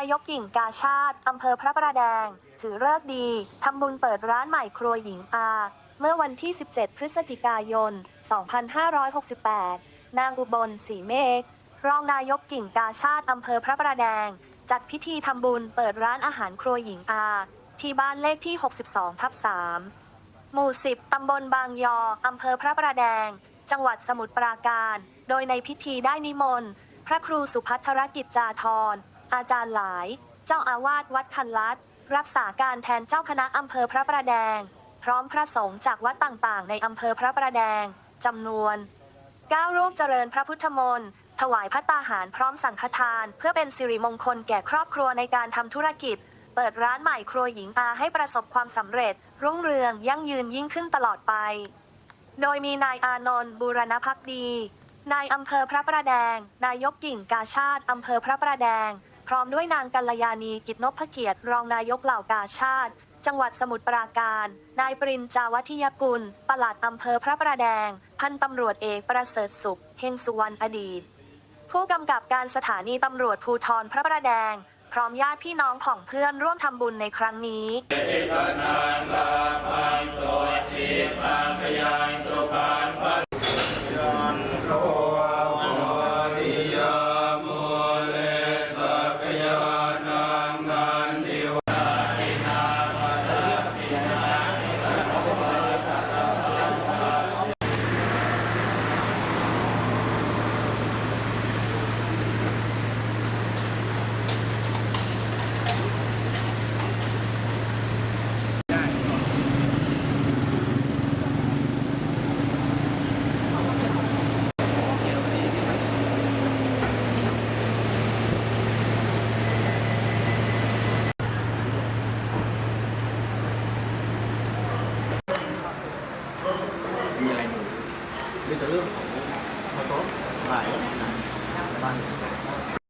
ายกกิ่งกาชาติ อำเภอพระประแดง ถือเลิกดี ทำบุญเปิดร้านใหม่ครัวหญิงอา เมื่อวันที่ 17 พฤศจิกายน 2568 นางอุบลศรีเมฆรองนายกกิ่งกาชาติอำเภอพระประแดง จัดพิธีทำบุญเปิดร้านอาหารครัวหญิงอา ที่บ้านเลขที่ 62 ทับ 3 หมู่ 10 ตำบลบางยอ อำเภอพระประแดง จังหวัดสมุทรปราการ โดยในพิธีได้นิมนต์ พระครูสุพัทรกิจจาธร อาจารย์หลาย เจ้าอาวาสวัดคันลัดรักษาการแทนเจ้าคณะอำเภอพระประแดง พร้อมพระสงฆ์จากวัดต่างๆ ในอำเภอพระประแดงจำนวน9รูปเจริญพระพุทธมนต์ถวายพระตาหารพร้อมสังฆทาน เพื่อเป็นสิริมงคลแก่ครอบครัวในการทำธุรกิจ เปิดร้านใหม่ครัวหญิงอาให้ประสบความสำเร็จ รุ่งเรืองยั่งยืนยิ่งขึ้นตลอดไป โดยมีนายอานนท์บูรณพักดี นายอำเภอพระประแดง นายกกิ่งกาชาติอำเภอพระประแดง พร้อมด้วยนางกัลยาณีกิจนพเกียรติ รองนายกเหล่ากาชาติ จังหวัดสมุทรปราการ นายปรินจาวัฒยกุล ปลัดอำเภอพระประแดง พันตำรวจเอกประเสริฐสุข เฮงสุวรรณอดีต ผู้กำกับการสถานีตำรวจภูธรพระประแดง พร้อมญาติพี่น้องของเพื่อนร่วมทำบุญในครั้งนี้ มีอะไรอยู่ มีแต่เรื่องขอ